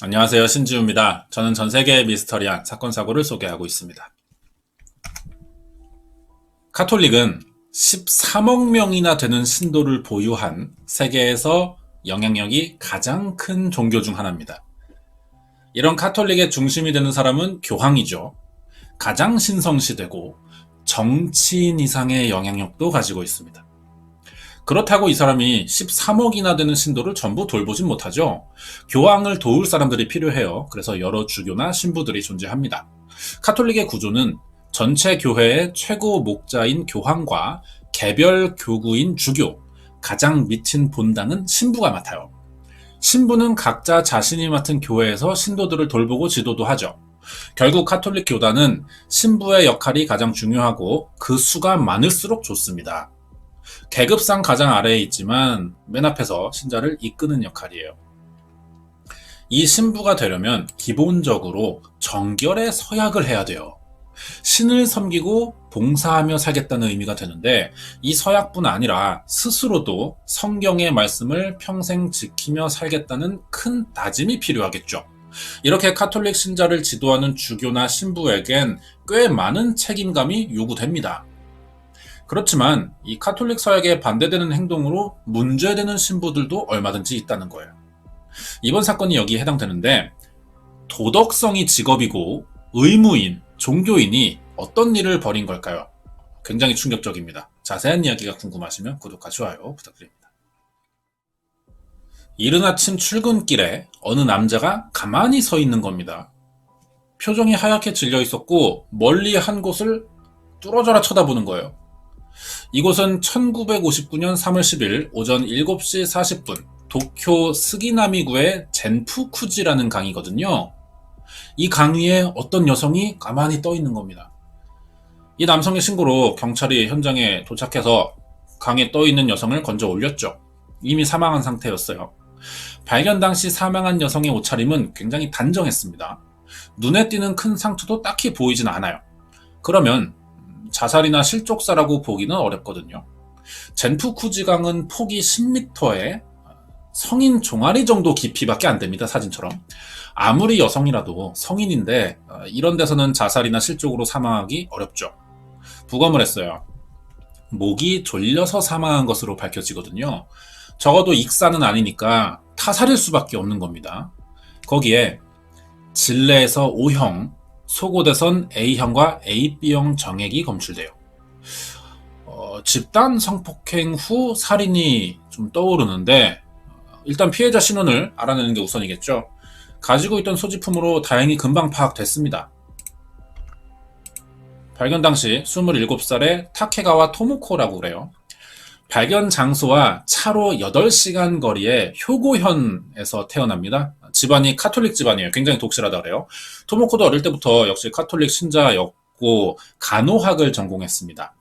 안녕하세요. 신지우입니다. 저는 전 세계의 미스터리한 사건 사고를 소개하고 있습니다. 카톨릭은 13억 명이나 되는 신도를 보유한 세계에서 영향력이 가장 큰 종교 중 하나입니다. 이런 카톨릭의 중심이 되는 사람은 교황이죠. 가장 신성시되고 정치인 이상의 영향력도 가지고 있습니다. 그렇다고 이 사람이 13억이나 되는 신도를 전부 돌보진 못하죠. 교황을 도울 사람들이 필요해요. 그래서 여러 주교나 신부들이 존재합니다. 카톨릭의 구조는 전체 교회의 최고 목자인 교황과 개별 교구인 주교, 가장 밑인 본당은 신부가 맡아요. 신부는 각자 자신이 맡은 교회에서 신도들을 돌보고 지도도 하죠. 결국 카톨릭 교단은 신부의 역할이 가장 중요하고 그 수가 많을수록 좋습니다. 계급상 가장 아래에 있지만 맨 앞에서 신자를 이끄는 역할이에요. 이 신부가 되려면 기본적으로 정결의 서약을 해야 돼요. 신을 섬기고 봉사하며 살겠다는 의미가 되는데 이 서약뿐 아니라 스스로도 성경의 말씀을 평생 지키며 살겠다는 큰 다짐이 필요하겠죠. 이렇게 카톨릭 신자를 지도하는 주교나 신부에겐 꽤 많은 책임감이 요구됩니다. 그렇지만 이 카톨릭 서약에 반대되는 행동으로 문제되는 신부들도 얼마든지 있다는 거예요. 이번 사건이 여기에 해당되는데 도덕성이 직업이고 의무인, 종교인이 어떤 일을 벌인 걸까요? 굉장히 충격적입니다. 자세한 이야기가 궁금하시면 구독과 좋아요 부탁드립니다. 이른 아침 출근길에 어느 남자가 가만히 서 있는 겁니다. 표정이 하얗게 질려 있었고 멀리 한 곳을 뚫어져라 쳐다보는 거예요. 이곳은 1959년 3월 10일 오전 7시 40분 도쿄 스기나미구의 젠푸쿠지라는 강이거든요. 이 강 위에 어떤 여성이 가만히 떠 있는 겁니다. 이 남성의 신고로 경찰이 현장에 도착해서 강에 떠 있는 여성을 건져 올렸죠. 이미 사망한 상태였어요. 발견 당시 사망한 여성의 옷차림은 굉장히 단정했습니다. 눈에 띄는 큰 상처도 딱히 보이진 않아요. 그러면 자살이나 실족사라고 보기는 어렵거든요. 젠푸쿠지강은 폭이 10m에 성인 종아리 정도 깊이밖에 안 됩니다. 사진처럼. 아무리 여성이라도 성인인데 어, 이런 데서는 자살이나 실족으로 사망하기 어렵죠. 부검을 했어요. 목이 졸려서 사망한 것으로 밝혀지거든요. 적어도 익사는 아니니까 타살일 수밖에 없는 겁니다. 거기에 질내에서 O형, 속옷에선 A형과 AB형 정액이 검출돼요. 어, 집단 성폭행 후 살인이 좀 떠오르는데 일단 피해자 신원을 알아내는 게 우선이겠죠. 가지고 있던 소지품으로 다행히 금방 파악됐습니다. 발견 당시 27살의 타케가와 토모코라고 그래요. 발견 장소와 차로 8시간 거리의 효고현에서 태어납니다. 집안이 카톨릭 집안이에요. 굉장히 독실하다 그래요. 토모코도 어릴 때부터 역시 카톨릭 신자였고 간호학을 전공했습니다.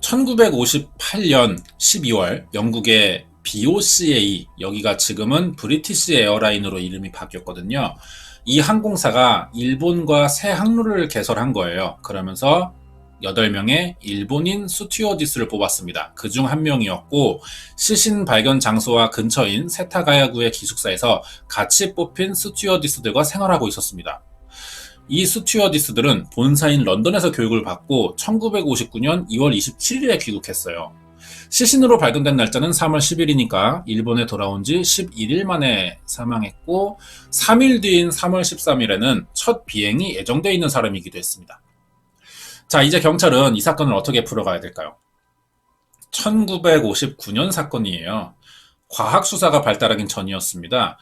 1958년 12월 영국의 BOCA 여기가 지금은 브리티시 에어라인으로 이름이 바뀌었거든요. 이 항공사가 일본과 새 항로를 개설한 거예요. 그러면서 8명의 일본인 스튜어디스를 뽑았습니다. 그중 한 명이었고 시신 발견 장소와 근처인 세타가야구의 기숙사에서 같이 뽑힌 스튜어디스들과 생활하고 있었습니다. 이 스튜어디스들은 본사인 런던에서 교육을 받고 1959년 2월 27일에 귀국했어요. 시신으로 발견된 날짜는 3월 10일이니까 일본에 돌아온 지 11일 만에 사망했고 3일 뒤인 3월 13일에는 첫 비행이 예정되어 있는 사람이기도 했습니다. 자, 이제 경찰은 이 사건을 어떻게 풀어가야 될까요? 1959년 사건이에요. 과학 수사가 발달하긴 전이었습니다.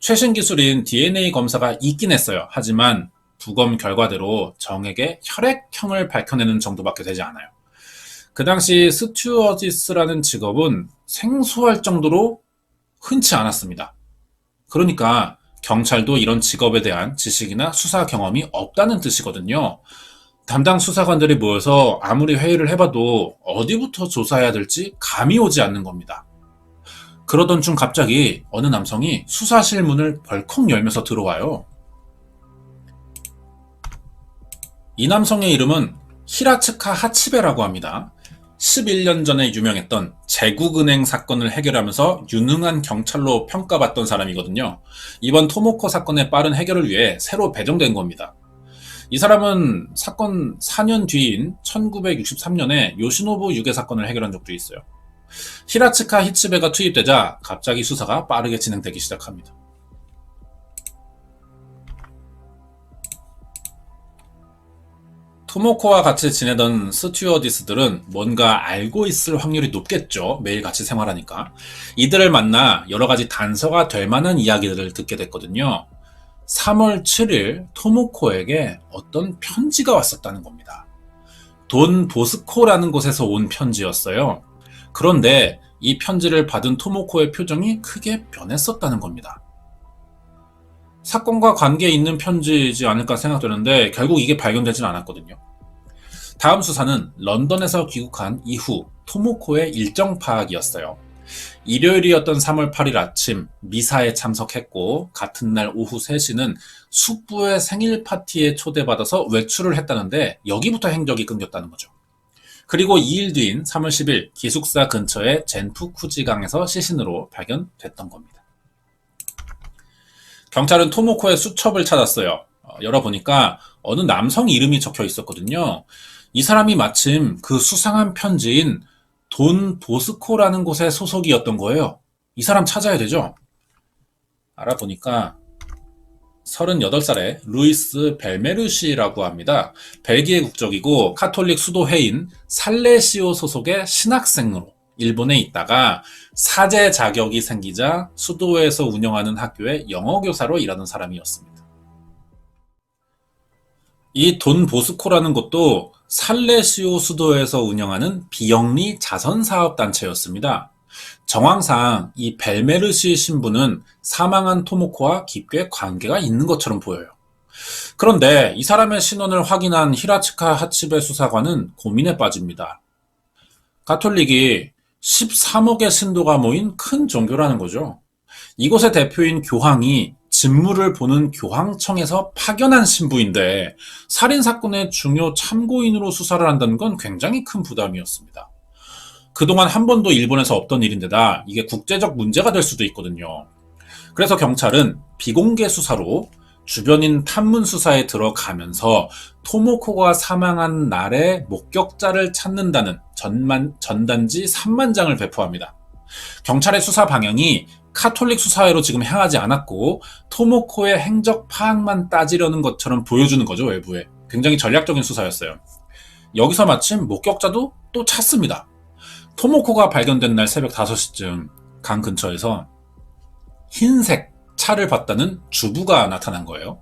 최신 기술인 DNA 검사가 있긴 했어요. 하지만 부검 결과대로 정액의 혈액형을 밝혀내는 정도밖에 되지 않아요. 그 당시 스튜어디스라는 직업은 생소할 정도로 흔치 않았습니다. 그러니까 경찰도 이런 직업에 대한 지식이나 수사 경험이 없다는 뜻이거든요. 담당 수사관들이 모여서 아무리 회의를 해봐도 어디부터 조사해야 될지 감이 오지 않는 겁니다. 그러던 중 갑자기 어느 남성이 수사실 문을 벌컥 열면서 들어와요. 이 남성의 이름은 히라츠카 하치베라고 합니다. 11년 전에 유명했던 제국은행 사건을 해결하면서 유능한 경찰로 평가받던 사람이거든요. 이번 토모코 사건의 빠른 해결을 위해 새로 배정된 겁니다. 이 사람은 사건 4년 뒤인 1963년에 요시노부 유괴 사건을 해결한 적도 있어요. 히라츠카 히츠베가 투입되자 갑자기 수사가 빠르게 진행되기 시작합니다. 토모코와 같이 지내던 스튜어디스들은 뭔가 알고 있을 확률이 높겠죠. 매일 같이 생활하니까. 이들을 만나 여러 가지 단서가 될 만한 이야기들을 듣게 됐거든요. 3월 7일 토모코에게 어떤 편지가 왔었다는 겁니다. 돈 보스코라는 곳에서 온 편지였어요. 그런데 이 편지를 받은 토모코의 표정이 크게 변했었다는 겁니다. 사건과 관계 있는 편지이지 않을까 생각되는데 결국 이게 발견되진 않았거든요. 다음 수사는 런던에서 귀국한 이후 토모코의 일정 파악이었어요. 일요일이었던 3월 8일 아침 미사에 참석했고 같은 날 오후 3시는 숙부의 생일 파티에 초대받아서 외출을 했다는데 여기부터 행적이 끊겼다는 거죠. 그리고 2일 뒤인 3월 10일 기숙사 근처의 젠푸쿠지강에서 시신으로 발견됐던 겁니다. 경찰은 토모코의 수첩을 찾았어요. 어, 열어보니까 어느 남성 이름이 적혀 있었거든요. 이 사람이 마침 그 수상한 편지인 돈 보스코라는 곳의 소속이었던 거예요. 이 사람 찾아야 되죠? 알아보니까 38살의 루이스 벨메르시라고 합니다. 벨기에 국적이고 카톨릭 수도회인 살레시오 소속의 신학생으로 일본에 있다가 사제 자격이 생기자 수도에서 운영하는 학교의 영어 교사로 일하는 사람이었습니다. 이 돈 보스코라는 곳도 살레시오 수도에서 운영하는 비영리 자선사업단체였습니다. 정황상 이 벨메르시 신부는 사망한 토모코와 깊게 관계가 있는 것처럼 보여요. 그런데 이 사람의 신원을 확인한 히라츠카 하치베 수사관은 고민에 빠집니다. 가톨릭이 13억의 신도가 모인 큰 종교라는 거죠. 이곳의 대표인 교황이 진무를 보는 교황청에서 파견한 신부인데 살인 사건의 중요 참고인으로 수사를 한다는 건 굉장히 큰 부담이었습니다. 그동안 한 번도 일본에서 없던 일인데다 이게 국제적 문제가 될 수도 있거든요. 그래서 경찰은 비공개 수사로 주변인 탐문 수사에 들어가면서 토모코가 사망한 날의 목격자를 찾는다는 전만, 전단지 3만 장을 배포합니다. 경찰의 수사 방향이 카톨릭 수사회로 지금 향하지 않았고 토모코의 행적 파악만 따지려는 것처럼 보여주는 거죠 외부에 굉장히 전략적인 수사였어요. 여기서 마침 목격자도 또 찾습니다. 토모코가 발견된 날 새벽 5시쯤 강 근처에서 흰색 차를 봤다는 주부가 나타난 거예요.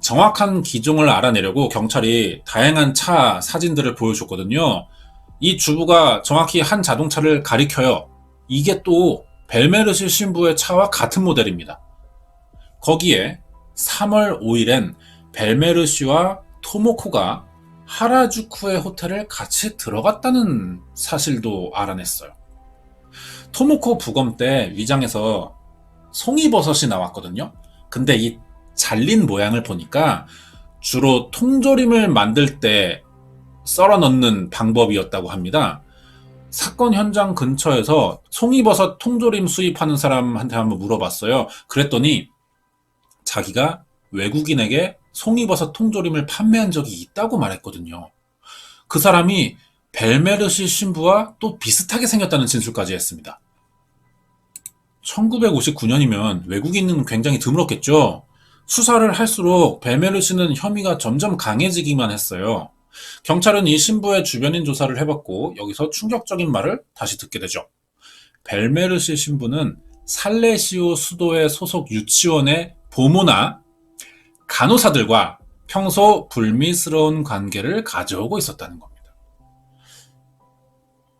정확한 기종을 알아내려고 경찰이 다양한 차 사진들을 보여줬거든요. 이 주부가 정확히 한 자동차를 가리켜요. 이게 또 벨메르시 신부의 차와 같은 모델입니다. 거기에 3월 5일엔 벨메르시와 토모코가 하라주쿠의 호텔을 같이 들어갔다는 사실도 알아냈어요. 토모코 부검 때 위장에서 송이버섯이 나왔거든요. 근데 이 잘린 모양을 보니까 주로 통조림을 만들 때 썰어 넣는 방법이었다고 합니다. 사건 현장 근처에서 송이버섯 통조림 수입하는 사람한테 한번 물어봤어요. 그랬더니 자기가 외국인에게 송이버섯 통조림을 판매한 적이 있다고 말했거든요. 그 사람이 벨메르시 신부와 또 비슷하게 생겼다는 진술까지 했습니다. 1959년이면 외국인은 굉장히 드물었겠죠. 수사를 할수록 벨메르시는 혐의가 점점 강해지기만 했어요. 경찰은 이 신부의 주변인 조사를 해봤고 여기서 충격적인 말을 다시 듣게 되죠. 벨메르시 신부는 살레시오 수도의 소속 유치원의 보모나 간호사들과 평소 불미스러운 관계를 가져오고 있었다는 겁니다.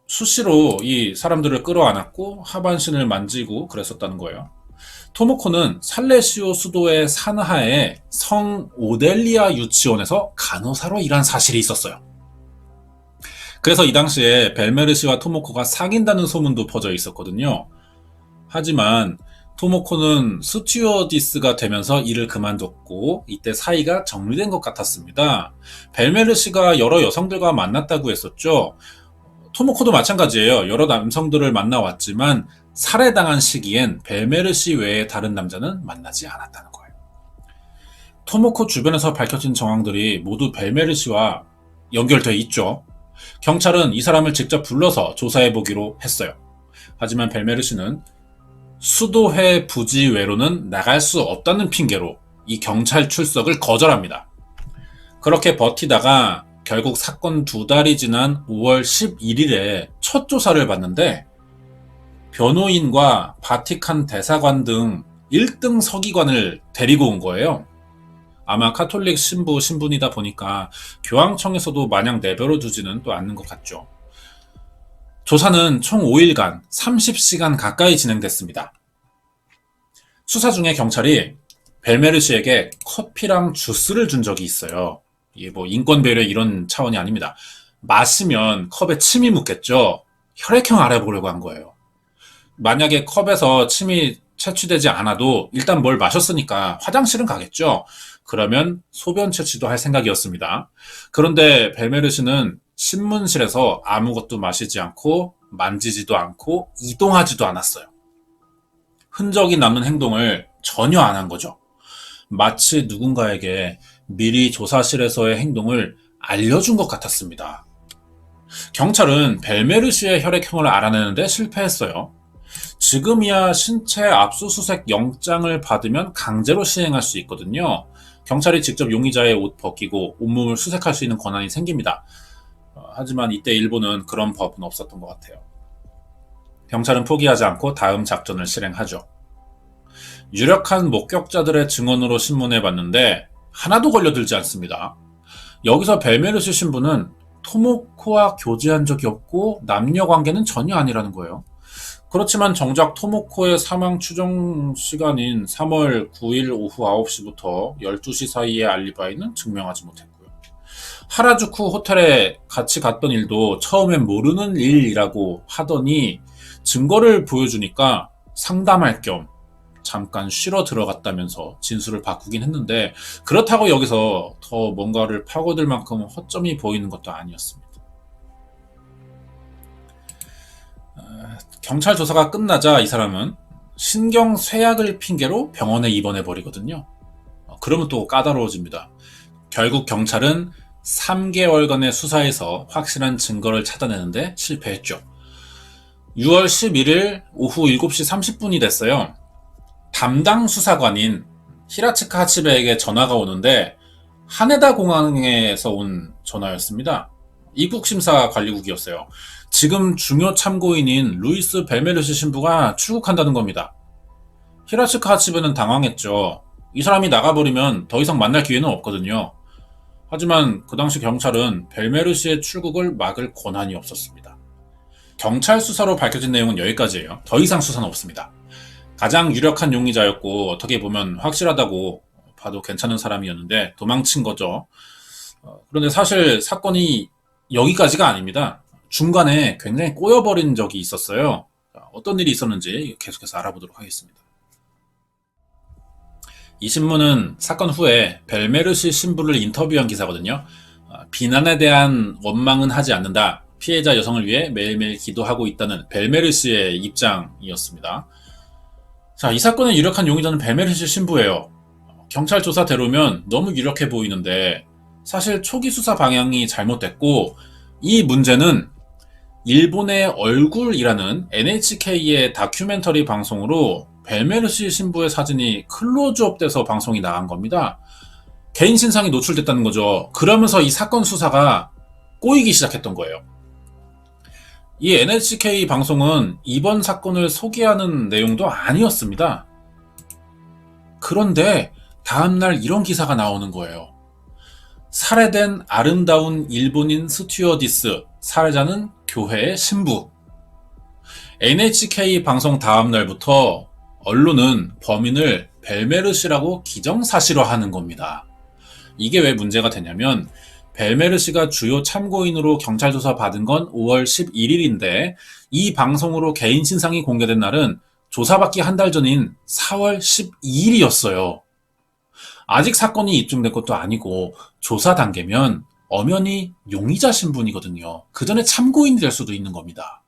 수시로 이 사람들을 끌어안았고 하반신을 만지고 그랬었다는 거예요. 토모코는 살레시오 수도의 산하의 성 오델리아 유치원에서 간호사로 일한 사실이 있었어요. 그래서 이 당시에 벨메르시와 토모코가 사귄다는 소문도 퍼져 있었거든요. 하지만 토모코는 스튜어디스가 되면서 일을 그만뒀고 이때 사이가 정리된 것 같았습니다. 벨메르시가 여러 여성들과 만났다고 했었죠. 토모코도 마찬가지예요. 여러 남성들을 만나왔지만 살해당한 시기엔 벨메르시 외에 다른 남자는 만나지 않았다는 거예요. 토모코 주변에서 밝혀진 정황들이 모두 벨메르시와 연결돼 있죠. 경찰은 이 사람을 직접 불러서 조사해 보기로 했어요. 하지만 벨메르시는 수도회 부지 외로는 나갈 수 없다는 핑계로 이 경찰 출석을 거절합니다. 그렇게 버티다가 결국 사건 두 달이 지난 5월 11일에 첫 조사를 받는데 변호인과 바티칸 대사관 등 1등 서기관을 데리고 온 거예요. 아마 카톨릭 신부 신분이다 보니까 교황청에서도 마냥 내버려 두지는 또 않는 것 같죠. 조사는 총 5일간 30시간 가까이 진행됐습니다. 수사 중에 경찰이 벨메르시에게 커피랑 주스를 준 적이 있어요. 이게 뭐 인권 배려 이런 차원이 아닙니다. 마시면 컵에 침이 묻겠죠. 혈액형 알아보려고 한 거예요. 만약에 컵에서 침이 채취되지 않아도 일단 뭘 마셨으니까 화장실은 가겠죠. 그러면 소변 채취도 할 생각이었습니다. 그런데 벨메르시는 신문실에서 아무것도 마시지 않고 만지지도 않고 이동하지도 않았어요. 흔적이 남는 행동을 전혀 안 한 거죠. 마치 누군가에게 미리 조사실에서의 행동을 알려준 것 같았습니다. 경찰은 벨메르시의 혈액형을 알아내는데 실패했어요. 지금이야 신체 압수수색 영장을 받으면 강제로 시행할 수 있거든요. 경찰이 직접 용의자의 옷 벗기고 온몸을 수색할 수 있는 권한이 생깁니다. 어, 하지만 이때 일본은 그런 법은 없었던 것 같아요. 경찰은 포기하지 않고 다음 작전을 실행하죠. 유력한 목격자들의 증언으로 신문해 봤는데 하나도 걸려들지 않습니다. 여기서 벨메르시 신부는 토모코와 교제한 적이 없고 남녀 관계는 전혀 아니라는 거예요. 그렇지만 정작 토모코의 사망 추정 시간인 3월 9일 오후 9시부터 12시 사이의 알리바이는 증명하지 못했고요. 하라주쿠 호텔에 같이 갔던 일도 처음엔 모르는 일이라고 하더니 증거를 보여주니까 상담할 겸 잠깐 쉬러 들어갔다면서 진술을 바꾸긴 했는데 그렇다고 여기서 더 뭔가를 파고들 만큼 허점이 보이는 것도 아니었습니다. 경찰 조사가 끝나자 이 사람은 신경 쇠약을 핑계로 병원에 입원해 버리거든요. 어, 그러면 또 까다로워집니다. 결국 경찰은 3개월간의 수사에서 확실한 증거를 찾아내는데 실패했죠. 6월 11일 오후 7시 30분이 됐어요. 담당 수사관인 히라츠카 하치베에게 전화가 오는데 하네다 공항에서 온 전화였습니다. 입국 심사 관리국이었어요. 지금 중요 참고인인 루이스 벨메르시 신부가 출국한다는 겁니다. 히라츠카 하치베는 당황했죠. 이 사람이 나가버리면 더 이상 만날 기회는 없거든요. 하지만 그 당시 경찰은 벨메르시의 출국을 막을 권한이 없었습니다. 경찰 수사로 밝혀진 내용은 여기까지예요. 더 이상 수사는 없습니다. 가장 유력한 용의자였고 어떻게 보면 확실하다고 봐도 괜찮은 사람이었는데 도망친 거죠. 어, 그런데 사실 사건이 여기까지가 아닙니다. 중간에 굉장히 꼬여버린 적이 있었어요. 어떤 일이 있었는지 계속해서 알아보도록 하겠습니다. 이 신문은 사건 후에 벨메르시 신부를 인터뷰한 기사거든요. 어, 비난에 대한 원망은 하지 않는다. 피해자 여성을 위해 매일매일 기도하고 있다는 벨메르시의 입장이었습니다. 자, 이 사건의 유력한 용의자는 벨메르시 신부예요. 경찰 조사대로면 너무 유력해 보이는데 사실 초기 수사 방향이 잘못됐고 이 문제는 일본의 얼굴이라는 NHK의 다큐멘터리 방송으로 벨메르시 신부의 사진이 클로즈업 돼서 방송이 나간 겁니다. 개인 신상이 노출됐다는 거죠. 그러면서 이 사건 수사가 꼬이기 시작했던 거예요. 이 NHK 방송은 이번 사건을 소개하는 내용도 아니었습니다. 그런데 다음날 이런 기사가 나오는 거예요. 살해된 아름다운 일본인 스튜어디스, 살해자는 교회의 신부. NHK 방송 다음 날부터 언론은 범인을 벨메르시라고 기정사실화하는 겁니다. 이게 왜 문제가 되냐면 벨메르시가 주요 참고인으로 경찰 조사 받은 건 5월 11일인데 이 방송으로 개인 신상이 공개된 날은 조사받기 한 달 전인 4월 12일이었어요. 아직 사건이 입증된 것도 아니고 조사 단계면 엄연히 용의자 신분이거든요. 그 전에 참고인이 될 수도 있는 겁니다.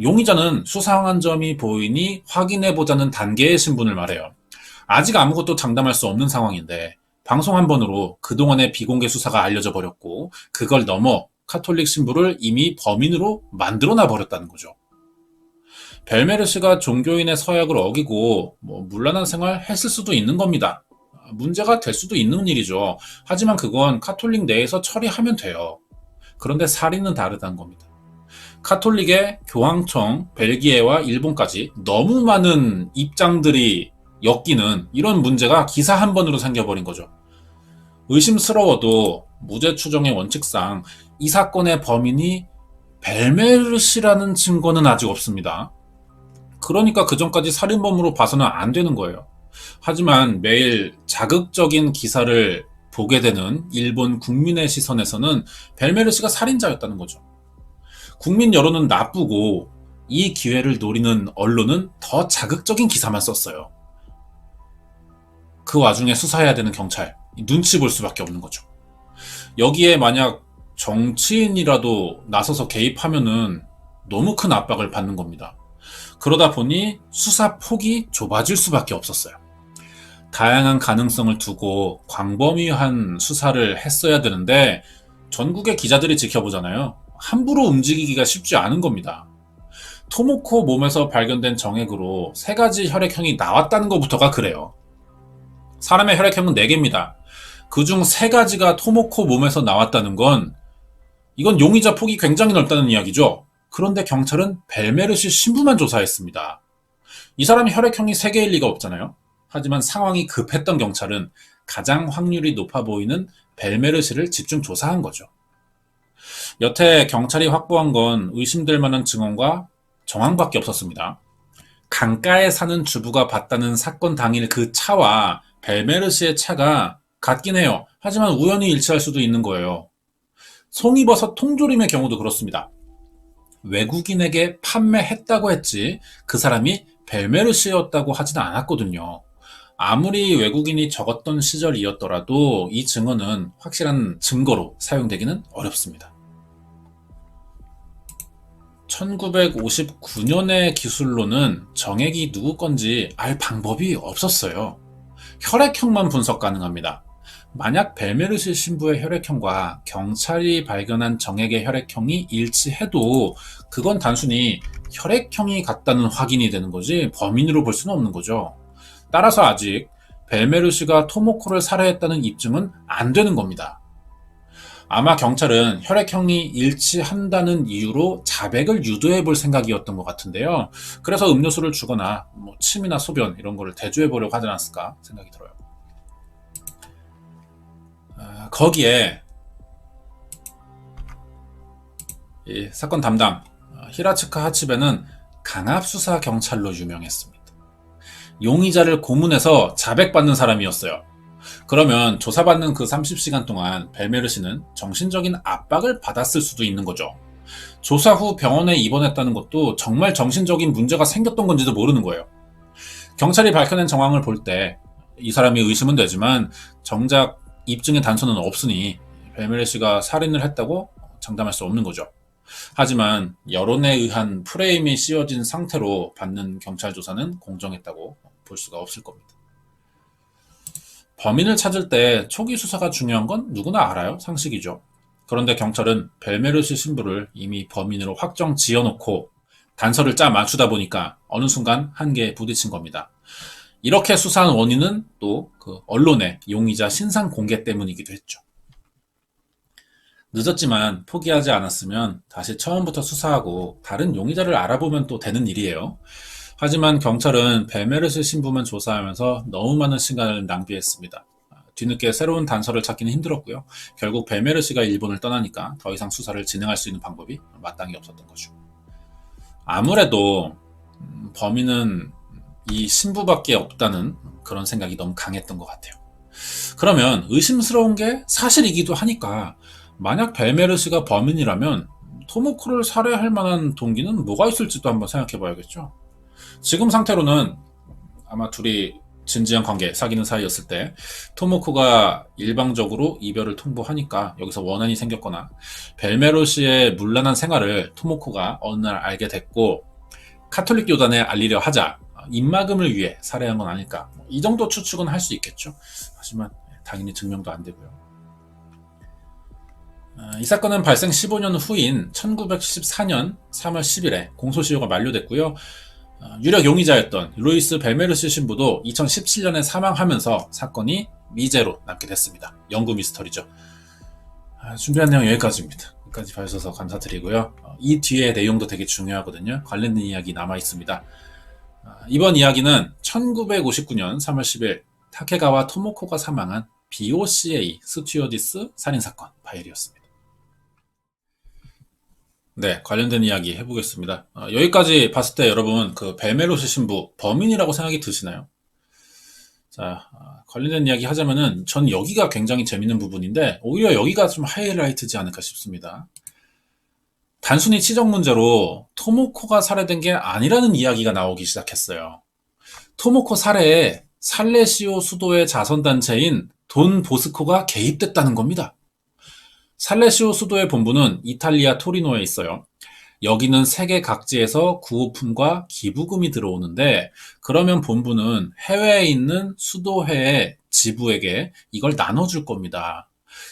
용의자는 수상한 점이 보이니 확인해보자는 단계의 신분을 말해요. 아직 아무것도 장담할 수 없는 상황인데 방송 한 번으로 그동안의 비공개 수사가 알려져 버렸고 그걸 넘어 카톨릭 신부를 이미 범인으로 만들어놔 버렸다는 거죠. 벨메르시가 종교인의 서약을 어기고 뭐 문란한 생활 했을 수도 있는 겁니다. 문제가 될 수도 있는 일이죠. 하지만 그건 카톨릭 내에서 처리하면 돼요. 그런데 살인은 다르다는 겁니다. 카톨릭의 교황청, 벨기에와 일본까지 너무 많은 입장들이 엮이는 이런 문제가 기사 한 번으로 생겨버린 거죠. 의심스러워도 무죄 추정의 원칙상 이 사건의 범인이 벨메르시라는 증거는 아직 없습니다. 그러니까 그 전까지 살인범으로 봐서는 안 되는 거예요. 하지만 매일 자극적인 기사를 보게 되는 일본 국민의 시선에서는 벨메르시가 살인자였다는 거죠. 국민 여론은 나쁘고 이 기회를 노리는 언론은 더 자극적인 기사만 썼어요. 그 와중에 수사해야 되는 경찰, 눈치 볼 수밖에 없는 거죠. 여기에 만약 정치인이라도 나서서 개입하면은 너무 큰 압박을 받는 겁니다. 그러다 보니 수사 폭이 좁아질 수밖에 없었어요. 다양한 가능성을 두고 광범위한 수사를 했어야 되는데 전국의 기자들이 지켜보잖아요. 함부로 움직이기가 쉽지 않은 겁니다. 토모코 몸에서 발견된 정액으로 세 가지 혈액형이 나왔다는 것부터가 그래요. 사람의 혈액형은 4개입니다. 그중 세 가지가 토모코 몸에서 나왔다는 건 이건 용의자 폭이 굉장히 넓다는 이야기죠. 그런데 경찰은 벨메르시 신부만 조사했습니다. 이 사람이 혈액형이 3개일 리가 없잖아요. 하지만 상황이 급했던 경찰은 가장 확률이 높아 보이는 벨메르시를 집중 조사한 거죠. 여태 경찰이 확보한 건 의심될 만한 증언과 정황밖에 없었습니다. 강가에 사는 주부가 봤다는 사건 당일 그 차와 벨메르시의 차가 같긴 해요. 하지만 우연히 일치할 수도 있는 거예요. 송이버섯 통조림의 경우도 그렇습니다. 외국인에게 판매했다고 했지 그 사람이 벨메르시였다고 하지는 않았거든요. 아무리 외국인이 적었던 시절이었더라도 이 증언은 확실한 증거로 사용되기는 어렵습니다. 1959년의 기술로는 정액이 누구 건지 알 방법이 없었어요. 혈액형만 분석 가능합니다. 만약 벨메르시 신부의 혈액형과 경찰이 발견한 정액의 혈액형이 일치해도 그건 단순히 혈액형이 같다는 확인이 되는 거지 범인으로 볼 수는 없는 거죠. 따라서 아직 벨메르시가 토모코를 살해했다는 입증은 안 되는 겁니다. 아마 경찰은 혈액형이 일치한다는 이유로 자백을 유도해 볼 생각이었던 것 같은데요. 그래서 음료수를 주거나 뭐 침이나 소변 이런 거를 대조해 보려고 하지 않았을까 생각이 들어요. 아, 거기에 이 사건 담당 아, 히라츠카 하치베는 강압 수사 경찰로 유명했습니다. 용의자를 고문해서 자백받는 사람이었어요. 그러면 조사받는 그 30시간 동안 벨메르시는 정신적인 압박을 받았을 수도 있는 거죠. 조사 후 병원에 입원했다는 것도 정말 정신적인 문제가 생겼던 건지도 모르는 거예요. 경찰이 밝혀낸 정황을 볼 때 이 사람이 의심은 되지만 정작 입증의 단서는 없으니 벨메르시가 살인을 했다고 장담할 수 없는 거죠. 하지만 여론에 의한 프레임이 씌워진 상태로 받는 경찰 조사는 공정했다고 볼 수가 없을 겁니다. 범인을 찾을 때 초기 수사가 중요한 건 누구나 알아요. 상식이죠. 그런데 경찰은 벨메르시 신부를 이미 범인으로 확정 지어놓고 단서를 짜 맞추다 보니까 어느 순간 한계에 부딪힌 겁니다. 이렇게 수사한 원인은 또 그 언론의 용의자 신상 공개 때문이기도 했죠. 늦었지만 포기하지 않았으면 다시 처음부터 수사하고 다른 용의자를 알아보면 또 되는 일이에요. 하지만 경찰은 베메르스 신부만 조사하면서 너무 많은 시간을 낭비했습니다. 뒤늦게 새로운 단서를 찾기는 힘들었고요. 결국 베메르시가 일본을 떠나니까 더 이상 수사를 진행할 수 있는 방법이 마땅히 없었던 거죠. 아무래도 음, 범인은 이 신부밖에 없다는 그런 생각이 너무 강했던 것 같아요. 그러면 의심스러운 게 사실이기도 하니까 만약 벨메르시가 범인이라면 토모코를 살해할 만한 동기는 뭐가 있을지도 한번 생각해 봐야겠죠. 지금 상태로는 아마 둘이 진지한 관계, 사귀는 사이였을 때 토모코가 일방적으로 이별을 통보하니까 여기서 원한이 생겼거나 벨메로시의 문란한 생활을 토모코가 어느 날 알게 됐고 카톨릭 교단에 알리려 하자 입막음을 위해 살해한 건 아닐까 뭐이 정도 추측은 할 수 있겠죠. 하지만 당연히 증명도 안 되고요. 아, 이 사건은 발생 15년 후인 1974년 3월 10일에 공소시효가 만료됐고요. 어, 유력 용의자였던 루이스 벨메르시 신부도 2017년에 사망하면서 사건이 미제로 남게 됐습니다. 연구 미스터리죠. 아, 준비한 내용 여기까지입니다. 끝까지 봐주셔서 감사드리고요. 어, 이 뒤에 내용도 되게 중요하거든요. 관련된 이야기 남아 있습니다. 아, 이번 이야기는 1959년 3월 10일 타케가와 토모코가 사망한 BOCA 스튜어디스 살인사건 파일이었습니다. 네, 관련된 이야기 해보겠습니다. 어, 여기까지 봤을 때 여러분 그 벨메로시 신부 범인이라고 생각이 드시나요? 자, 아, 관련된 이야기 하자면은 전 여기가 굉장히 재밌는 부분인데 오히려 여기가 좀 하이라이트지 않을까 싶습니다. 단순히 치적 문제로 토모코가 살해된 게 아니라는 이야기가 나오기 시작했어요. 토모코 살해에 살레시오 수도의 자선단체인 돈 보스코가 개입됐다는 겁니다. 살레시오 수도의 본부는 이탈리아 토리노에 있어요. 여기는 세계 각지에서 구호품과 기부금이 들어오는데 그러면 본부는 해외에 있는 수도회의 지부에게 이걸 나눠줄 겁니다.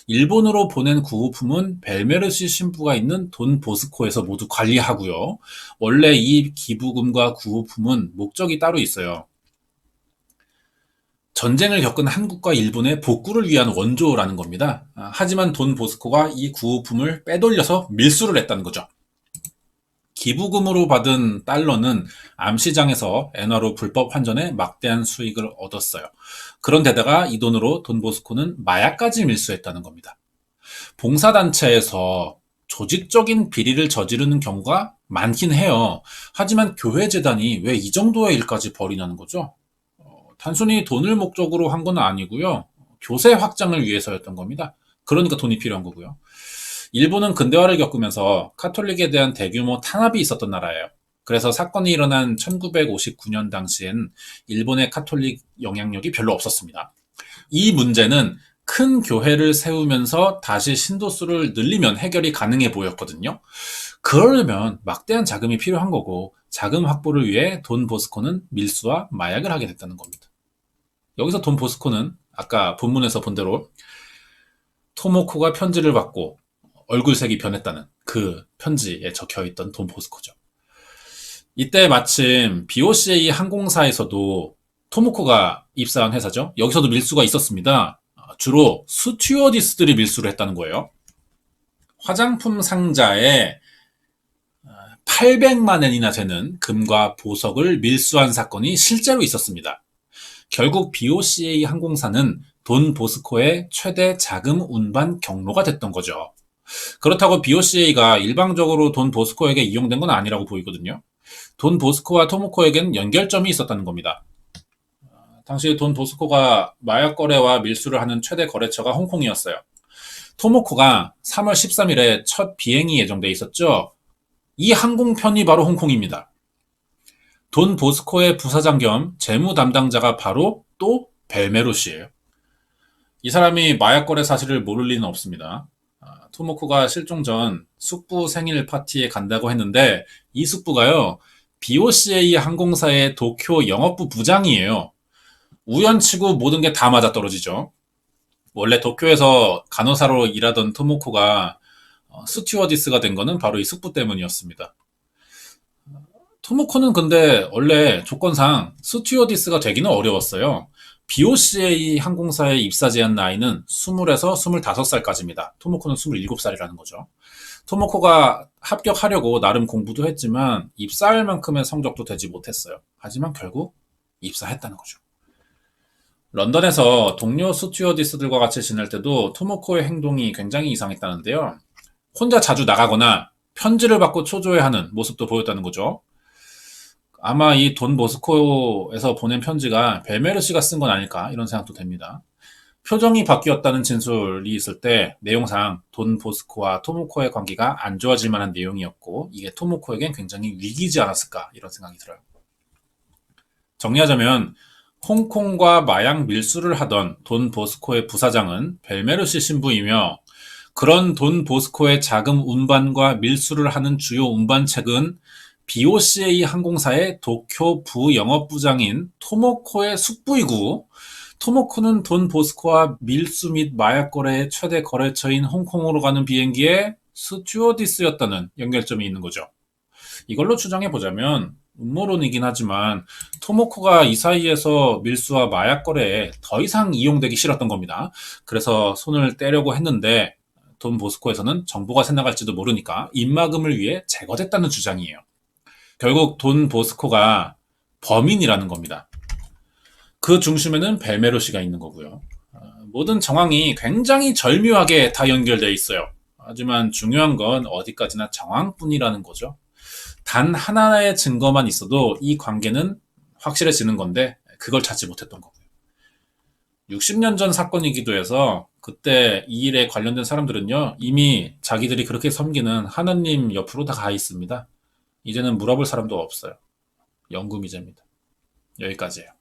일본으로 보낸 구호품은 벨메르시 신부가 있는 돈 보스코에서 모두 관리하고요. 원래 이 기부금과 구호품은 목적이 따로 있어요. 전쟁을 겪은 한국과 일본의 복구를 위한 원조라는 겁니다. 아, 하지만 돈 보스코가 이 구호품을 빼돌려서 밀수를 했다는 거죠. 기부금으로 받은 달러는 암시장에서 엔화로 불법 환전에 막대한 수익을 얻었어요. 그런데다가 이 돈으로 돈 보스코는 마약까지 밀수했다는 겁니다. 봉사단체에서 조직적인 비리를 저지르는 경우가 많긴 해요. 하지만 교회 재단이 왜 이 정도의 일까지 벌이냐는 거죠. 어, 단순히 돈을 목적으로 한 건 아니고요. 교세 확장을 위해서였던 겁니다. 그러니까 돈이 필요한 거고요. 일본은 근대화를 겪으면서 카톨릭에 대한 대규모 탄압이 있었던 나라예요. 그래서 사건이 일어난 1959년 당시엔 일본의 카톨릭 영향력이 별로 없었습니다. 이 문제는 큰 교회를 세우면서 다시 신도수를 늘리면 해결이 가능해 보였거든요. 그러려면 막대한 자금이 필요한 거고 자금 확보를 위해 돈 보스코는 밀수와 마약을 하게 됐다는 겁니다. 여기서 돈 보스코는 아까 본문에서 본 대로 토모코가 편지를 받고 얼굴색이 변했다는 그 편지에 적혀 있던 돈 보스코죠. 이때 마침 BOCA 항공사에서도 토모코가 입사한 회사죠. 여기서도 밀수가 있었습니다. 주로 스튜어디스들이 밀수를 했다는 거예요. 화장품 상자에 800만 엔이나 되는 금과 보석을 밀수한 사건이 실제로 있었습니다. 결국 BOCA 항공사는 돈 보스코의 최대 자금 운반 경로가 됐던 거죠. 그렇다고 BOCA가 일방적으로 돈 보스코에게 이용된 건 아니라고 보이거든요. 돈 보스코와 토모코에겐 연결점이 있었다는 겁니다. 당시 돈 보스코가 마약 거래와 밀수를 하는 최대 거래처가 홍콩이었어요. 토모코가 3월 13일에 첫 비행이 예정돼 있었죠. 이 항공편이 바로 홍콩입니다. 돈 보스코의 부사장 겸 재무 담당자가 바로 또 벨메로 씨예요. 이 사람이 마약 거래 사실을 모를 리는 없습니다. 아, 토모코가 실종 전 숙부 생일 파티에 간다고 했는데 이 숙부가요 BOCA 항공사의 도쿄 영업부 부장이에요. 우연치고 모든 게 다 맞아 떨어지죠. 원래 도쿄에서 간호사로 일하던 토모코가 어, 스튜어디스가 된 거는 바로 이 숙부 때문이었습니다. 토모코는 근데 원래 조건상 스튜어디스가 되기는 어려웠어요. BOCA 항공사의 입사 제한 나이는 20에서 25살까지입니다. 토모코는 27살이라는 거죠. 토모코가 합격하려고 나름 공부도 했지만 입사할 만큼의 성적도 되지 못했어요. 하지만 결국 입사했다는 거죠. 런던에서 동료 스튜어디스들과 같이 지낼 때도 토모코의 행동이 굉장히 이상했다는데요. 혼자 자주 나가거나 편지를 받고 초조해하는 모습도 보였다는 거죠. 아마 이돈 모스코에서 보낸 편지가 벨메르 씨가 쓴 건 아닐까 이런 생각도 됩니다. 표정이 바뀌었다는 진술이 있을 때 내용상 돈 보스코와 토모코의 관계가 안 좋아질 만한 내용이었고 이게 토모코에겐 굉장히 위기지 않았을까 이런 생각이 들어요. 정리하자면 홍콩과 마약 밀수를 하던 돈 보스코의 부사장은 벨메르시 신부이며 그런 돈 보스코의 자금 운반과 밀수를 하는 주요 운반책은 BOCA 항공사의 도쿄 부영업부장인 토모코의 숙부이고 토모코는 돈 보스코와 밀수 및 마약 거래의 최대 거래처인 홍콩으로 가는 비행기의 스튜어디스였다는 연결점이 있는 거죠. 이걸로 추정해 보자면 음모론이긴 하지만 토모코가 이 사이에서 밀수와 마약 거래에 더 이상 이용되기 싫었던 겁니다. 그래서 손을 떼려고 했는데 돈 보스코에서는 정보가 새나갈지도 모르니까 입막음을 위해 제거됐다는 주장이에요. 결국 돈 보스코가 범인이라는 겁니다. 그 중심에는 벨메로시가 있는 거고요. 어, 모든 정황이 굉장히 절묘하게 다 연결되어 있어요. 하지만 중요한 건 어디까지나 정황뿐이라는 거죠. 단 하나의 증거만 있어도 이 관계는 확실해지는 건데 그걸 찾지 못했던 거고요. 60년 전 사건이기도 해서 그때 이 일에 관련된 사람들은요 이미 자기들이 그렇게 섬기는 하나님 옆으로 다 가 있습니다. 이제는 물어볼 사람도 없어요. 연구미제입니다. 여기까지예요.